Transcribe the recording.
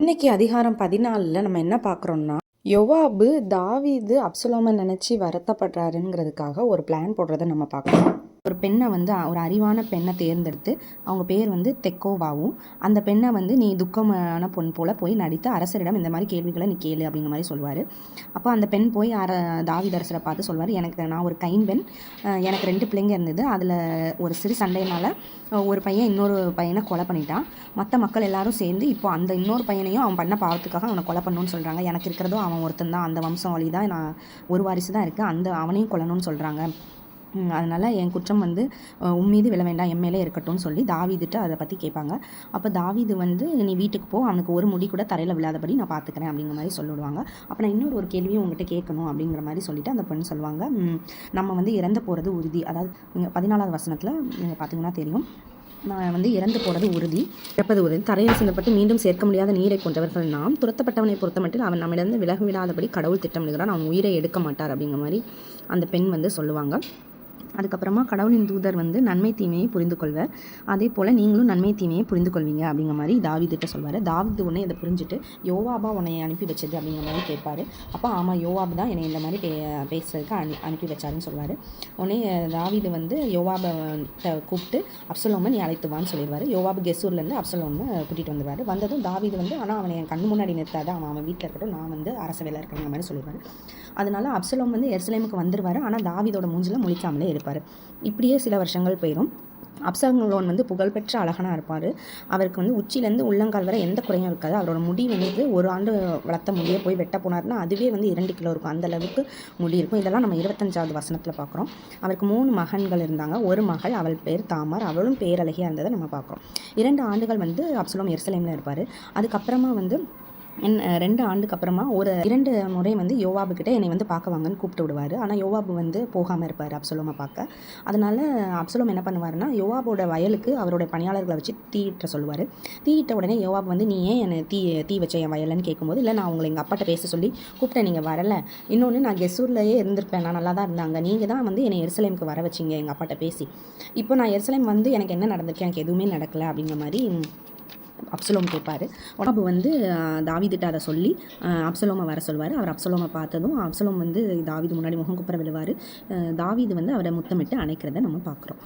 இன்னைக்கு அதிகாரம் பதினாலில் நம்ம என்ன பார்க்குறோம்னா யோவாபு தாவீது அப்சலோமை நினச்சி வருத்தப்படுறாருங்கிறதுக்காக ஒரு பிளான் போடுறத நம்ம பார்க்கலாம் ஒரு பெண்ணை வந்து ஒரு அறிவான பெண்ணை தேர்ந்தெடுத்து அவங்க பேர் வந்து தெக்கோவாவும் அந்த பெண்ணை வந்து நீ துக்கமான பொன் போல் போய் நடித்து அரசரிடம் இந்த மாதிரி கேள்விகளை நீ கேளு அப்படிங்கிற மாதிரி சொல்லுவார். அப்போ அந்த பெண் போய் அர தாவிதரசரை பார்த்து சொல்வார் எனக்கு நான் ஒரு கைம்பெண் பெண் எனக்கு ரெண்டு பிள்ளைங்க இருந்தது. அதில் ஒரு சிறு சண்டையினால் ஒரு பையன் இன்னொரு பையனை கொலை பண்ணிட்டான். மற்ற மக்கள் எல்லாரும் சேர்ந்து இப்போ அந்த இன்னொரு பையனையும் அவன் பண்ண பாவத்துக்காக அவனை கொலை பண்ணணும்னு சொல்கிறாங்க எனக்கு இருக்கிறதோ அவன் ஒருத்தன் தான். அந்த வம்சம் வழி தான் நான் ஒரு வாரிசு தான் இருக்குது அந்த அவனையும் கொல்லணும்னு சொல்கிறாங்க அதனால் என் குற்றம் வந்து உன் மீது விழ வேண்டாம் என் மேலே இருக்கட்டும்னு சொல்லி தாவிதுட்டு அதை பற்றி கேட்பாங்க அப்போ தாவிது வந்து நீ வீட்டுக்கு போ அவனுக்கு ஒரு முடி கூட தரையில் விழாதபடி நான் பார்த்துக்கிறேன் அப்படிங்கிற மாதிரி சொல்லிவிடுவாங்க அப்போ நான் இன்னொரு ஒரு கேள்வியும் உங்ககிட்ட கேட்கணும் அப்படிங்கிற மாதிரி சொல்லிவிட்டு அந்த பெண் சொல்லுவாங்க நம்ம வந்து இறந்து போகிறது உறுதி. அதாவது நீங்கள் பதினாலாவது வசனத்தில் நீங்கள் பார்த்தீங்கன்னா தெரியும். நான் வந்து இறந்து போகிறது உறுதி இறப்பது உறுதி. தரையில் சிந்தப்பட்டு மீண்டும் சேர்க்க முடியாத நீரை கொண்டவர்கள் நாம் துரத்தப்பட்டவனை பொறுத்தமட்டில் அவன் நம்மிடம் விலக விடாதபடி கடவுள் திட்டமிடுகிறான் அவன் உயிரை எடுக்க மாட்டார் அப்படிங்கிற மாதிரி அந்த பெண் வந்து சொல்லுவாங்க. அதுக்கப்புறமா கடவுளின் தூதர் வந்து நன்மை தீமையை புரிந்து கொள்வார். அதே போல் நீங்களும் நன்மை தீமையை புரிந்து கொள்வீங்க அப்படிங்கிற மாதிரி தாவிதிட்ட சொல்வார். தாவீது உடனே இதை புரிஞ்சுட்டு யோவாபா உன்னை அனுப்பி வச்சது அப்படிங்கிற மாதிரி கேட்பார். அப்போ ஆமாம் யோவாப் தான் என்னை இந்த மாதிரி பே பேசுறதுக்கு அனு அனுப்பி வச்சாருன்னு சொல்வார். உடனே தாவிது வந்து யோவாபை கூப்பிட்டு அப்சலோமை நீ அழைத்து வான்னு சொல்லிடுவார். யோவாபு கெசூர்லேருந்து அப்சலோமை கூட்டிகிட்டு வந்துடுவார். வந்ததும் தாவீது வந்து ஆனால் அவனை என் கண் முன்னாடி நிறுத்தாத அவன் அவன் வீட்டில் இருக்கட்டும் நான் வந்து அரச வேலை இருக்கிற மாதிரி சொல்லிடுவார். அதனால அப்சலோம் வந்து எருசலேமுக்கு வந்துடுவார் ஆனால் தாவீதோட மூஞ்சில் முழிக்காமலே இருப்பார். இப்படியே சில வருஷங்கள் போயிடும் அப்சலோன் வந்து புகழ்பெற்ற அழகனாக இருப்பார். அவருக்கு வந்து உச்சிலேருந்து உள்ளங்கால் வரை எந்த குறையும் இருக்காது. அவரோட முடி வந்து ஒரு ஆண்டு வளர்த்த முடியை போய் வெட்ட போனார்னா அதுவே வந்து இரண்டு கிலோ இருக்கும். அந்த அளவுக்கு முடி இருக்கும். இதெல்லாம் நம்ம இருபத்தஞ்சாவது வசனத்தில் பார்க்குறோம் அவருக்கு மூணு மகன்கள் இருந்தாங்க. ஒரு மகள் அவள் பேர் தாமர். அவளும் பேரழகியாக இருந்ததை நம்ம பார்க்குறோம் இரண்டு ஆண்டுகள் வந்து அப்சலோம் எருசலேமில் இருப்பார். அதுக்கப்புறமா வந்து என் ரெண்டு ஆண்டுக்கு அப்புறமா ஒரு இரண்டு முறை வந்து யோவாபு என்னை வந்து பார்க்க வாங்கன்னு கூப்பிட்டு விடுவார். ஆனால் யோவாபு வந்து போகாமல் இருப்பார் அப்சலோமை பார்க்க. அதனால் அப்சலோம் என்ன பண்ணுவார்னா யோவாபோட வயலுக்கு அவரோட பணியாளர்களை வச்சு தீயிட்ட சொல்லுவார். தீயிட்ட உடனே யோவாபு வந்து நீ ஏன் என்னை தீ தீ வச்ச என் வயலன்னு கேட்கும்போது இல்லை நான் உங்களை எங்கள் அப்பாட்ட பேச சொல்லி கூப்பிட்டேன் நீங்கள் வரலை. இன்னொன்று நான் கெசூர்லேயே இருந்திருப்பேன். நான் நல்லா தான் இருந்தாங்க. நீங்கள் தான் வந்து என்னை எருசலேமுக்கு வர வச்சிங்க எங்கள் அப்பாட்ட பேசி. இப்போ நான் எருசலேம் வந்து எனக்கு என்ன நடந்திருக்கு? எனக்கு எதுவுமே நடக்கலை. அப்படிங்கிற மாதிரி அப்சலோம் கேட்பாரு உடம்பு வந்து தாவிதிட்ட அதை சொல்லி அப்சலோமை வர சொல்வார். அவர் அப்சலோமை பார்த்ததும் அப்சலோம் வந்து தாவீது முன்னாடி முகம் குப்புற விழுவார். தாவீது வந்து அவரை முத்தமிட்டு அணைக்கிறத நம்ம பார்க்குறோம்.